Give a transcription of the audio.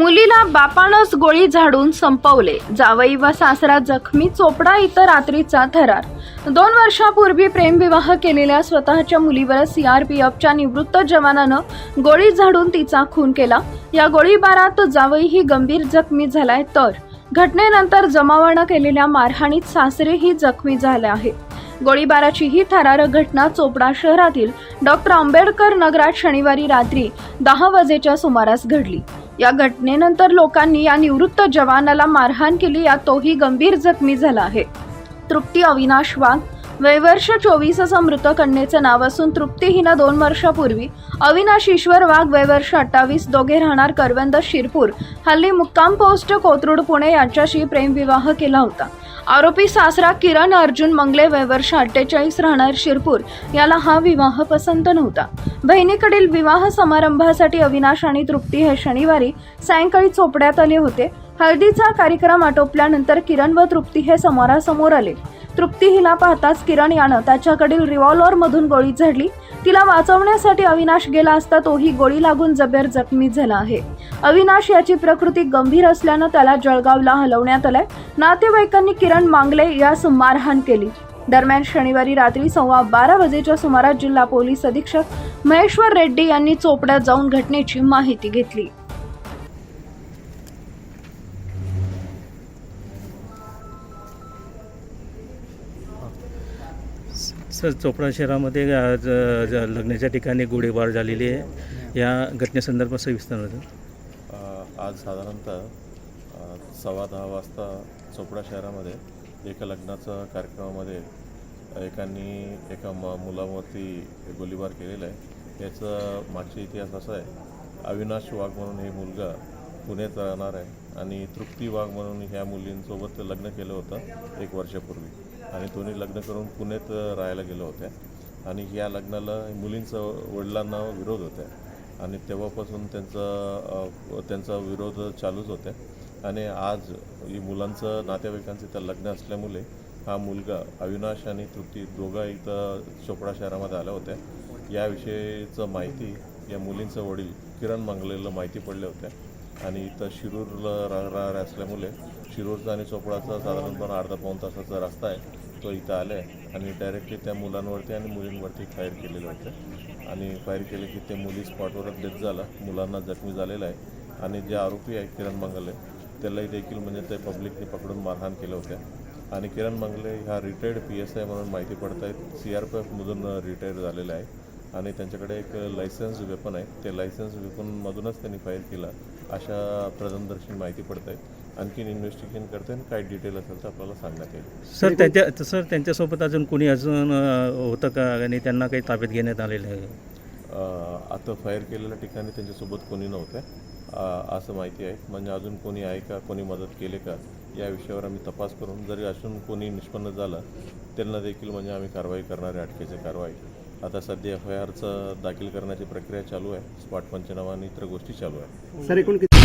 मुलीला बापानंच गोळी झाडून संपवले. जावई व सासरा जखमी चोपडा इथं रात्रीचा थरार. दोन वर्षापूर्वी प्रेमविवाह केलेल्या स्वतःच्या मुलीवर सीआरपीएफच्या निवृत्त जवानानं गोळी झाडून तिचा खून केला. या गोळीबारात जावईही गंभीर जखमी झालाय तर घटनेनंतर जमावानं केलेल्या मारहाणीत सासरेही जखमी झाले आहेत. गोळीबाराची ही थरारक घटना चोपडा शहरातील डॉक्टर आंबेडकर नगरात शनिवारी रात्री दहा वाजेच्या सुमारास घडली. या घटनेनंतर लोकांनी या निवृत्त जवानाला मारहाण केली यात तोही गंभीर जखमी झाला आहे. तृप्ती अविनाश वाघ वयवर्ष चोवीस असं मृत कन्येचे नाव असून तृप्ती हिनं दोन वर्षापूर्वी अविनाश ईश्वर वाघ वयवर्ष अठ्ठावीस दोघे राहणार करवंद शिरपूर हल्ली मुक्काम पोस्ट कोथरूड पुणे यांच्याशी प्रेमविवाह केला होता. आरोपी सासरा किरण अर्जुन मंगले वयवर्ष अठ्ठेचाळीस राहणार शिरपूर याला हा विवाह पसंत नव्हता. बहिणीकडील विवाह समारंभासाठी अविनाश आणि तृप्ती हे शनिवारी सायंकाळी चोपड्यात आले होते. हळदीचा कार्यक्रम आटोपल्यानंतर किरण व तृप्ती हे समोरासमोर आले. तृप्ती हिला पाहताच किरण यानं त्याच्याकडील रिव्हॉल्वर मधून गोळी झाडली. तिला वाचवण्यासाठी अविनाश गेला असता तोही गोळी लागून जबेर जखमी झाला आहे. अविनाश याची प्रकृती गंभीर असल्यानं त्याला जळगावला हलवण्यात आलंय. नातेवाईकांनी किरण मांगले यास मारहाण केली. दरम्यान शनिवारी रात्री सव्वा बारा वाजेच्या सुमारास जिल्हा पोलीस अधीक्षक महेश्वर रेड्डी यांनी चोपड्यात जाऊन घटनेची माहिती घेतली. सर चोपडा शहरामध्ये आज लग्नाच्या ठिकाणी गोळीबार झालेली आहे. या घटनेसंदर्भात सविस्तर होतं. आज साधारणतः सव्वा दहा वाजता चोपडा शहरामध्ये एका लग्नाच्या कार्यक्रमामध्ये एकांनी एका म मुलावरती गोळीबार केलेला आहे. याचा मागचा इतिहास असा आहे अविनाश वाघ म्हणून हे मुलगा पुण्यात राहणार आहे. आणि तृप्ती वाघ म्हणून ह्या मुलींसोबत लग्न केलं होतं एक वर्षापूर्वी. आणि दोन्ही लग्न करून पुण्यात राहायला गेलो होत्या. आणि या लग्नाला मुलींचं वडिलांना विरोध होता. आणि तेव्हापासून त्यांचा त्यांचा विरोध चालूच होता. आणि आज ही मुलांचं नातेवाईकांचं इथं लग्न असल्यामुळे हा मुलगा अविनाश आणि तृप्ती दोघा इथं चोपडा शहरामध्ये आल्या होत्या. याविषयीचं माहिती या मुलींचं वडील किरण मांगलेलं माहिती पडल्या होत्या. आणि इथं शिरूरला रा राहणार असल्यामुळे शिरूरचा आणि चोपडाचा साधारणपणे अर्धा पाऊण तासाचा रस्ता आहे. तो इथं आला आहे आणि डायरेक्टली त्या मुलांवरती आणि मुलींवरती फायर केलेलं होतं. आणि फायर केले की ते मुली स्पॉटवरच डेथ झाला. मुलांना जखमी झालेला आहे. आणि जे आरोपी आहे किरण मंगले त्यालाही देखील म्हणजे ते पब्लिकने पकडून मारहाण केलं होत्या आणि किरण मंगले ह्या रिटायर्ड पी एस आय म्हणून माहिती पडत आहेत सी आर पी एफमधून रिटायर झालेला आहे. आणि त्यांच्याकडे एक लायसन्स वेपन आहे. ते लायसन्स वेपनमधूनच त्यांनी फायर केला. अशा प्रथमदर्शी माहिती पडत आहे आणखीन इन्व्हेस्टिगेशन करते आणि काय डिटेल असेल तर आपल्याला सांगण्यात येईल. सर त्यांच्या सर त्यांच्यासोबत अजून कोणी अजून होतं का? आणि त्यांना काही ताब्यात घेण्यात आलेलं आहे? आता फायर केलेल्या ठिकाणी त्यांच्यासोबत कोणी नव्हतं. असं माहिती आहे. म्हणजे अजून कोणी आहे का? कोणी मदत केले का? या विषयावर आम्ही तपास करून जरी अजून कोणी निष्पन्न झालं त्यांना देखील म्हणजे आम्ही कारवाई करणार आहे अटकेची कारवाई. आता सध्या एफ आय आरचं दाखल करण्याची प्रक्रिया चालू आहे. स्पॉट पंचनामा आणि इतर गोष्टी चालू आहे. सर एकूण किती